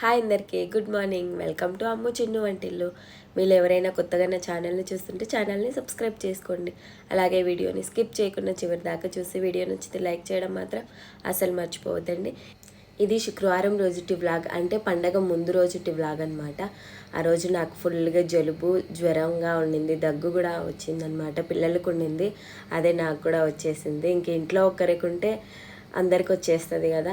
Hi అందరికీ good morning. Welcome to Ammu Chinnu వంటిల్లు. మీరు ఎవరైనా కొత్తగా నా ఛానల్ని చూస్తుంటే ఛానల్ని సబ్స్క్రైబ్ చేసుకోండి. అలాగే వీడియోని స్కిప్ చేయకుండా చివరి దాకా చూసి వీడియో నచ్చితే లైక్ చేయడం మాత్రం అసలు మర్చిపోవద్దండి. ఇది శుక్రవారం రోజుటి వ్లాగ్ అంటే పండగ ముందు రోజుటి వ్లాగ్ అనమాట ఆ రోజు నాకు ఫుల్గా జలుబు జ్వరంగా ఉండింది దగ్గు కూడా వచ్చిందనమాట పిల్లలకు ఉండింది. అదే నాకు కూడా వచ్చేసింది. ఇంక ఇంట్లో ఒక్కరికి ఉంటే అందరికి వచ్చేస్తుంది కదా.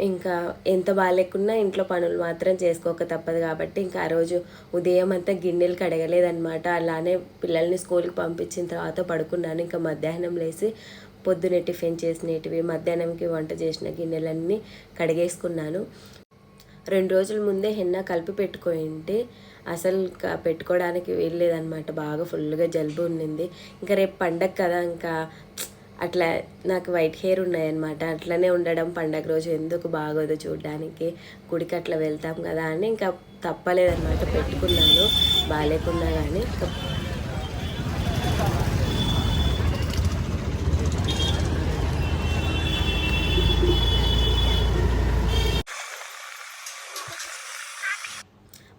ఇంకా ఎంత బాగాలేకున్నా ఇంట్లో పనులు మాత్రం చేసుకోక తప్పదు కాబట్టి ఇంకా ఆ రోజు ఉదయం అంతా గిన్నెలు కడగలేదనమాట అలానే పిల్లల్ని స్కూల్కి పంపించిన తర్వాత పడుకున్నాను. ఇంకా మధ్యాహ్నం లేచి పొద్దునే టిఫిన్ చేసినవి మధ్యాహ్నంకి వంట చేసిన గిన్నెలన్నీ కడిగేసుకున్నాను. రెండు రోజుల ముందే హెన్న కలిపి పెట్టుకోయింటే అసలు పెట్టుకోవడానికి వీల్లేదనమాట బాగా ఫుల్గా జలుబు ఉండింది ఇంకా రేపు పండగ కదా ఇంకా అట్లా నాకు వైట్ హెయిర్ ఉన్నాయన్నమాట. అట్లనే ఉండడం పండగ రోజు ఎందుకు బాగోదు చూడడానికి. గుడికి అట్లా వెళ్తాం కదా అని ఇంకా తప్పలేదన్నమాట. పెట్టుకున్నాను. బాగాలేకున్నా కానీ ఇంకా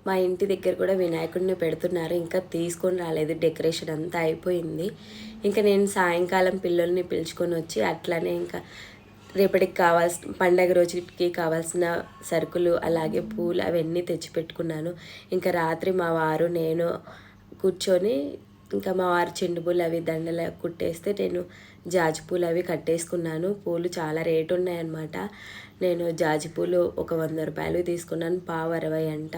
మా ఇంటి దగ్గర కూడా వినాయకుడిని పెడుతున్నారు. ఇంకా తీసుకొని రాలేదు. డెకరేషన్ అంతా అయిపోయింది. ఇంకా నేను సాయంకాలం పిల్లల్ని పిలుచుకొని వచ్చి అట్లానే ఇంకా రేపటికి కావాల్సిన పండగ రోజుకి కావాల్సిన సరుకులు అలాగే పూలు అవన్నీ తెచ్చిపెట్టుకున్నాను. ఇంకా రాత్రి మా వారు నేను కూర్చొని ఇంకా మా వారు చెండు పూలు అవి దండలు కుట్టేస్తే నేను జాజి పూలు అవి కట్టేసుకున్నాను. పూలు చాలా రేటు ఉన్నాయన్నమాట. నేను జాజి పూలు ఒక వంద రూపాయలు తీసుకున్నాను. పావు అరవై అంట.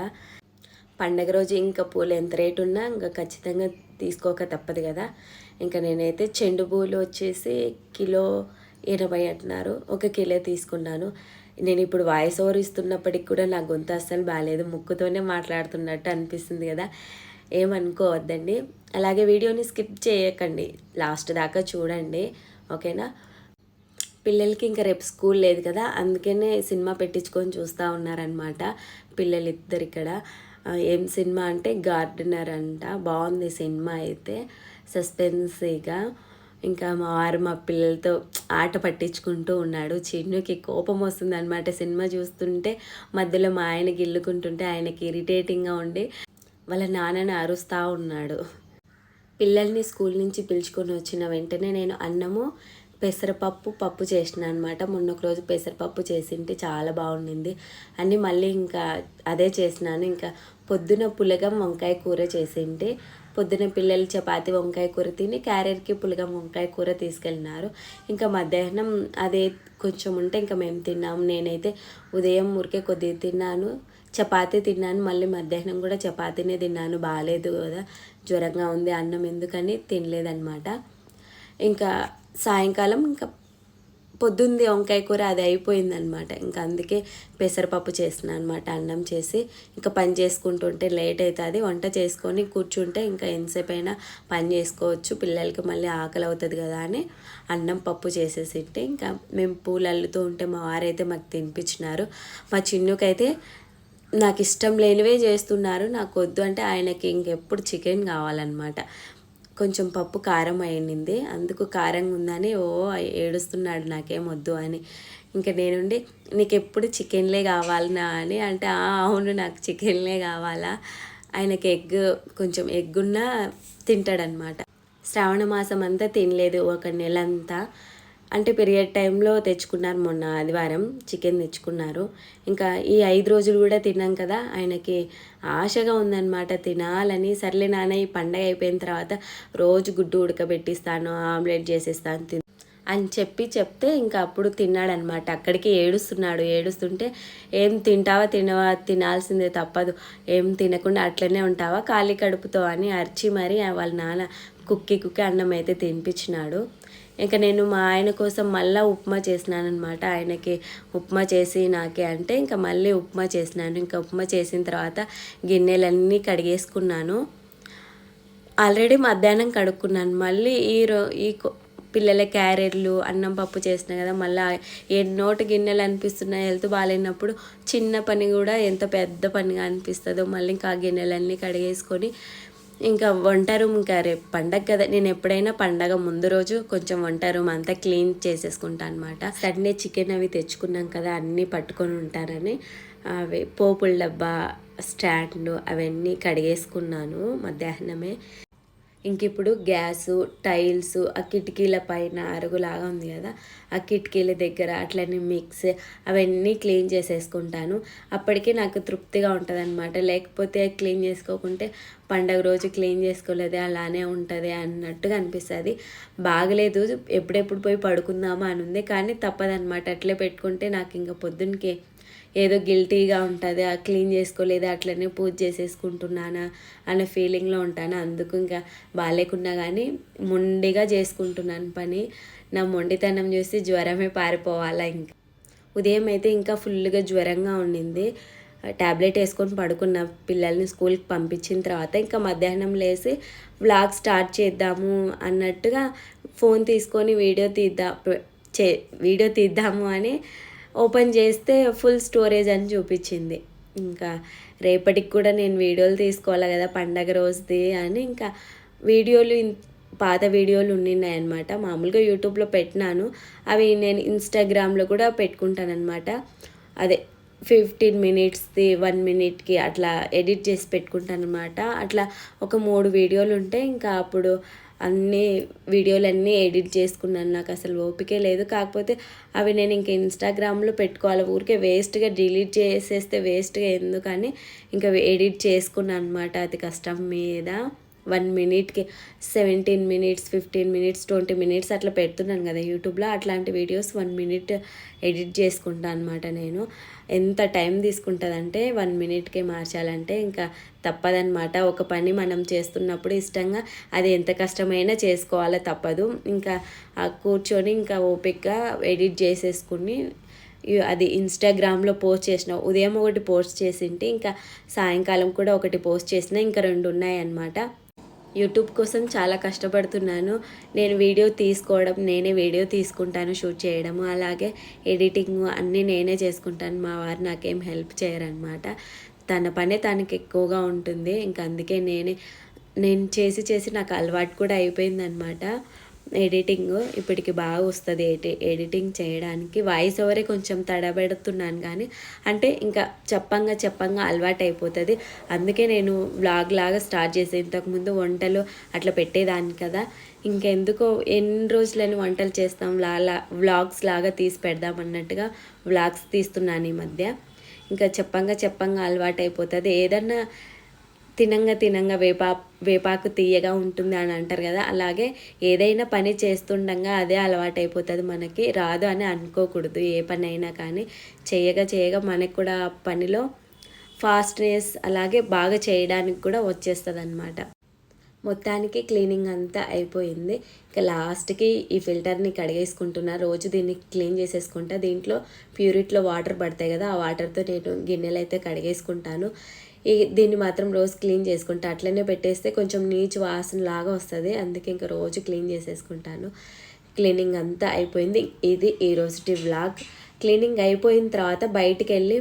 పండగ రోజు ఇంకా పూలు ఎంత రేటు ఉన్నా ఇంకా ఖచ్చితంగా తీసుకోక తప్పదు కదా. ఇంకా నేనైతే చెండు పూలు వచ్చేసి కిలో ఎనభై అంటున్నారు. ఒక కిలో తీసుకున్నాను. నేను ఇప్పుడు వాయిస్ ఓవర్ ఇస్తున్నప్పటికి కూడా నా గొంతు అస్సలు బాగాలేదు ముక్కుతోనే మాట్లాడుతున్నట్టు అనిపిస్తుంది కదా. ఏమనుకోవద్దండి అలాగే వీడియోని స్కిప్ చేయకండి. లాస్ట్ దాకా చూడండి. ఓకేనా? పిల్లలకి ఇంకా రేపు స్కూల్ లేదు కదా అందుకనే సినిమా పెట్టించుకొని చూస్తూ ఉన్నారనమాట పిల్లలు ఇద్దరు ఇక్కడ ఏం సినిమా అంటే గార్డెనర్ అంట బాగుంది సినిమా అయితే సస్పెన్సీగా. ఇంకా మా వారు మా పిల్లలతో ఆట పట్టించుకుంటూ ఉన్నాడు. చిన్నుకి కోపం వస్తుంది అనమాట సినిమా చూస్తుంటే. మధ్యలో మా ఆయన గిల్లుకుంటుంటే ఆయనకి ఇరిటేటింగ్గా ఉండి వాళ్ళ నాన్నని అరుస్తూ ఉన్నాడు. పిల్లల్ని స్కూల్ నుంచి పిలుచుకొని వచ్చిన వెంటనే నేను అన్నము పెసరపప్పు పప్పు చేసిన అనమాట మొన్న ఒక రోజు పెసరపప్పు చేసింటే చాలా బాగుండింది. అని మళ్ళీ ఇంకా అదే చేసినాను. ఇంకా పొద్దున పులగం వంకాయ కూర చేసింటే పొద్దున పిల్లలు చపాతి వంకాయ కూర తిని క్యారెట్కి పులగం వంకాయ కూర తీసుకెళ్ళినారు. ఇంకా మధ్యాహ్నం అదే కొంచెం ఉంటే ఇంకా మేము తిన్నాము. నేనైతే ఉదయం ఊరికే కొద్దిగా తిన్నాను. చపాతీ తిన్నాను. మళ్ళీ మధ్యాహ్నం కూడా చపాతీనే తిన్నాను. బాగాలేదు కదా. జ్వరంగా ఉంది. అన్నం ఎందుకని తినలేదన్నమాట. ఇంకా సాయంకాలం ఇంకా పొద్దుంది వంకాయ కూర అది అయిపోయిందనమాట. ఇంకా అందుకే పెసరపప్పు చేసిన అనమాట అన్నం చేసి ఇంకా పని చేసుకుంటుంటే లేట్ అవుతుంది వంట చేసుకొని కూర్చుంటే ఇంకా ఎంతసేపు అయినా పని చేసుకోవచ్చు. పిల్లలకి మళ్ళీ ఆకలి అవుతుంది కదా అని అన్నం పప్పు చేసేసింటే ఇంకా మేము పూలు అల్లుతూ ఉంటే మా వారైతే మాకు తినిపించినారు. మా చిన్నుకైతే నాకు ఇష్టం లేనివే చేస్తున్నారు. నాకు వద్దు అంటే ఆయనకి ఇంకెప్పుడు చికెన్ కావాలన్నమాట. కొంచెం పప్పు కారం అయ్యింది. అందుకు కారంగా ఉందని ఓ ఏడుస్తున్నాడు నాకేం వద్దు అని. ఇంకా నేనుండి నీకు ఎప్పుడు చికెన్లే కావాలనా? అని అంటే అవును నాకు చికెన్లే కావాలా? ఆయనకి ఎగ్ కొంచెం ఎగ్గున్నా తింటాడనమాట. శ్రావణ మాసం అంతా తినలేదు ఒక నెల అంతా అంటే పీరియడ్ టైంలో తెచ్చుకున్నారు మొన్న ఆదివారం చికెన్ తెచ్చుకున్నారు. ఇంకా ఈ ఐదు రోజులు కూడా తిన్నాం కదా ఆయనకి ఆశగా ఉందన్నమాట తినాలని. సర్లే నాన్న ఈ పండగ అయిపోయిన తర్వాత రోజు గుడ్డు ఉడకబెట్టిస్తాను ఆమ్లెట్ చేసేస్తాను తిన్. అని చెప్పి చెప్తే ఇంకా అప్పుడు తిన్నాడనమాట అక్కడికి ఏడుస్తున్నాడు. ఏడుస్తుంటే ఏం తింటావా తినవా తినాల్సిందే తప్పదు. ఏం తినకుండా అట్లనే ఉంటావా ఖాళీ కడుపుతో అని అరిచి మరి వాళ్ళ నాన్న కుక్కి కుక్కి అన్నం అయితే తినిపించినాడు. ఇంకా నేను మా ఆయన కోసం మళ్ళీ ఉప్మా చేసినాను అనమాట ఆయనకి ఉప్మా చేసి నాకే అంటే ఇంకా మళ్ళీ ఉప్మా చేసినాను. ఇంకా ఉప్మా చేసిన తర్వాత గిన్నెలన్నీ కడిగేసుకున్నాను. ఆల్రెడీ మధ్యాహ్నం కడుక్కున్నాను. మళ్ళీ ఈ రో ఈ పిల్లల క్యారెట్లు అన్నం పప్పు చేసిన కదా మళ్ళీ నోటి గిన్నెలు అనిపిస్తున్నాయి హెల్త్ బాగాలేనప్పుడు చిన్న పని కూడా ఎంత పెద్ద పనిగా అనిపిస్తుందో మళ్ళీ ఇంకా ఆ గిన్నెలన్నీ కడిగేసుకొని ఇంకా వంట రూమ్ ఇంకా రేపు పండగ కదా నేను ఎప్పుడైనా పండగ ముందు రోజు కొంచెం వంట రూమ్ అంతా క్లీన్ చేసేసుకుంటా అనమాట సండే చికెన్ అవి తెచ్చుకున్నాం కదా అన్నీ పట్టుకొని ఉంటారని. అవి పోపుల డబ్బా స్టాండ్ అవన్నీ కడిగేసుకున్నాను మధ్యాహ్నమే. ఇంక ఇప్పుడు గ్యాసు టైల్స్ ఆ కిటికీల పైన అరుగులాగా ఉంది కదా ఆ కిటికీల దగ్గర అట్లనే మిక్స్ అవన్నీ క్లీన్ చేసేసుకుంటాను. అప్పటికే నాకు తృప్తిగా ఉంటుంది అనమాట లేకపోతే క్లీన్ చేసుకోకుంటే పండగ రోజు క్లీన్ చేసుకోలేదు అలానే ఉంటుంది అన్నట్టుగా అనిపిస్తుంది. బాగలేదు ఎప్పుడెప్పుడు పోయి పడుకుందామా అని ఉంది కానీ తప్పదనమాట అట్లే పెట్టుకుంటే నాకు ఇంకా పొద్దున్నకి ఏదో గిల్టీగా ఉంటుంది ఆ క్లీన్ చేసుకోలేదు అట్లనే పూజ చేసేసుకుంటున్నానా అన్న ఫీలింగ్లో ఉంటాను. అందుకు ఇంకా బాగాలేకున్నా కానీ మొండిగా చేసుకుంటున్నాను పని. నా మొండితనం చూసి జ్వరమే పారిపోవాలా ఇంకా. ఉదయం అయితే ఇంకా ఫుల్గా జ్వరంగా ఉండింది. ట్యాబ్లెట్ వేసుకొని పడుకున్న పిల్లల్ని స్కూల్కి పంపించిన తర్వాత ఇంకా మధ్యాహ్నం లేసి వ్లాగ్ స్టార్ట్ చేద్దాము అన్నట్టుగా ఫోన్ తీసుకొని వీడియో తీద్దాం చే వీడియో తీద్దాము అని ఓపెన్ చేస్తే ఫుల్ స్టోరేజ్ అని చూపించింది. ఇంకా రేపటికి కూడా నేను వీడియోలు తీసుకోవాలి కదా పండగ రోజుది అని ఇంకా వీడియోలు పాత వీడియోలు ఉండినాయి అనమాట మామూలుగా యూట్యూబ్లో పెట్టినాను. అవి నేను ఇన్స్టాగ్రామ్లో కూడా పెట్టుకుంటానమాట అదే ఫిఫ్టీన్ మినిట్స్ది వన్ మినిట్కి అట్లా ఎడిట్ చేసి పెట్టుకుంటాను అనమాట అట్లా ఒక మూడు వీడియోలు ఉంటే ఇంకా అప్పుడు అన్నీ వీడియోలన్నీ ఎడిట్ చేసుకున్నాను. నాకు అసలు ఓపికే లేదు. కాకపోతే అవి నేను ఇంక ఇన్స్టాగ్రామ్లో పెట్టుకోవాలి. ఊరికే వేస్ట్గా డిలీట్ చేసేస్తే వేస్ట్గా ఎందుకని ఇంకా ఎడిట్ చేసుకున్నాను అనమాట అది కష్టం మీద. One మినిట్కి seventeen minutes fifteen minutes twenty minutes అట్లా పెడుతున్నాను కదా యూట్యూబ్లో. అట్లాంటి వీడియోస్ వన్ మినిట్ ఎడిట్ చేసుకుంటాను అనమాట నేను. ఎంత టైం తీసుకుంటుందంటే వన్ మినిట్కే మార్చాలంటే ఇంకా తప్పదనమాట ఒక పని మనం చేస్తున్నప్పుడు ఇష్టంగా అది ఎంత కష్టమైనా చేసుకోవాలో తప్పదు. ఇంకా కూర్చొని ఇంకా ఓపిక్గా ఎడిట్ చేసేసుకుని అది ఇన్స్టాగ్రామ్లో పోస్ట్ చేసిన ఉదయం ఒకటి పోస్ట్ చేసింటే ఇంకా సాయంకాలం కూడా ఒకటి పోస్ట్ చేసిన ఇంకా రెండు ఉన్నాయన్నమాట. యూట్యూబ్ కోసం చాలా కష్టపడుతున్నాను. నేను వీడియో తీసుకోవడం నేనే వీడియో తీసుకుంటాను షూట్ చేయడము అలాగే ఎడిటింగ్ అన్నీ నేనే చేసుకుంటాను. మా వారు నాకేం హెల్ప్ చేయరనమాట. తన పనే తనకి ఎక్కువగా ఉంటుంది. ఇంకా అందుకే నేనే నేను చేసి చేసి నాకు అలవాటు కూడా అయిపోయిందనమాట. ఎడిటింగ్ ఇప్పటికి బాగా వస్తుంది ఎడి ఎడిటింగ్ చేయడానికి. వాయిస్ ఓవరే కొంచెం తడబెడుతున్నాను కానీ అంటే ఇంకా చెప్పంగా చెప్పంగా అలవాటు అయిపోతుంది అందుకే నేను వ్లాగ్ లాగా స్టార్ట్ చేసే ఇంతకుముందు వంటలు అట్లా పెట్టేదాన్ని కదా. ఇంకెందుకో ఎన్ని రోజులని వంటలు చేస్తాం లాలా వ్లాగ్స్ లాగా తీసి పెడదాం అన్నట్టుగా వ్లాగ్స్ తీస్తున్నాను ఈ మధ్య. ఇంకా చెప్పంగా చెప్పంగా అలవాటు అయిపోతుంది ఏదన్నా తినంగా తినంగా వేపా వేపాకు తీయగా ఉంటుంది అని అంటారు కదా. అలాగే ఏదైనా పని చేస్తుండగా అదే అలవాటు అయిపోతుంది మనకి. రాదు అని అనుకోకూడదు. ఏ పని అయినా కానీ చేయగా చేయగా మనకు కూడా పనిలో ఫాస్ట్నెస్ అలాగే బాగా చేయడానికి కూడా వచ్చేస్తుంది అనమాట మొత్తానికి క్లీనింగ్ అంతా అయిపోయింది. ఇక లాస్ట్కి ఈ ఫిల్టర్ని కడిగేసుకుంటున్నా. రోజు దీన్ని క్లీన్ చేసేసుకుంటా. దీంట్లో ప్యూరిట్లో వాటర్ పడతాయి కదా. ఆ వాటర్తో నేను గిన్నెలు అయితే కడిగేసుకుంటాను. దీన్ని మాత్రం రోజు క్లీన్ చేసుకుంటా. అట్లనే పెట్టేస్తే కొంచెం నీచు వాసన లాగా వస్తుంది. అందుకే ఇంకా రోజు క్లీన్ చేసేసుకుంటాను. క్లీనింగ్ అంతా అయిపోయింది. ఇది ఈ రోజుటి వ్లాగ్. క్లీనింగ్ అయిపోయిన తర్వాత బయటికి వెళ్ళి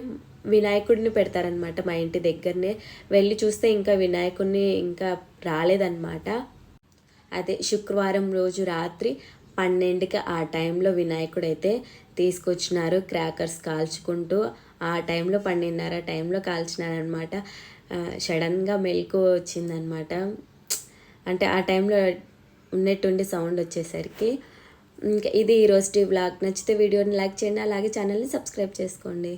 వినాయకుడిని పెడతారనమాట మా ఇంటి దగ్గరనే. వెళ్ళి చూస్తే ఇంకా వినాయకుడిని ఇంకా రాలేదన్నమాట. అదే శుక్రవారం రోజు రాత్రి పన్నెండుకి ఆ టైంలో వినాయకుడు అయితే తీసుకొచ్చినారు క్రాకర్స్ కాల్చుకుంటూ. ఆ టైంలో పన్నెండున్నర టైంలో కాల్చినారనమాట సడన్గా మెలకు వచ్చిందనమాట అంటే ఆ టైంలో ఉన్నట్టుండి సౌండ్ వచ్చేసరికి. ఇంకా ఇది ఈరోజు బ్లాగ్. నచ్చితే వీడియోని లైక్ చేయండి అలాగే ఛానల్ని సబ్స్క్రైబ్ చేసుకోండి.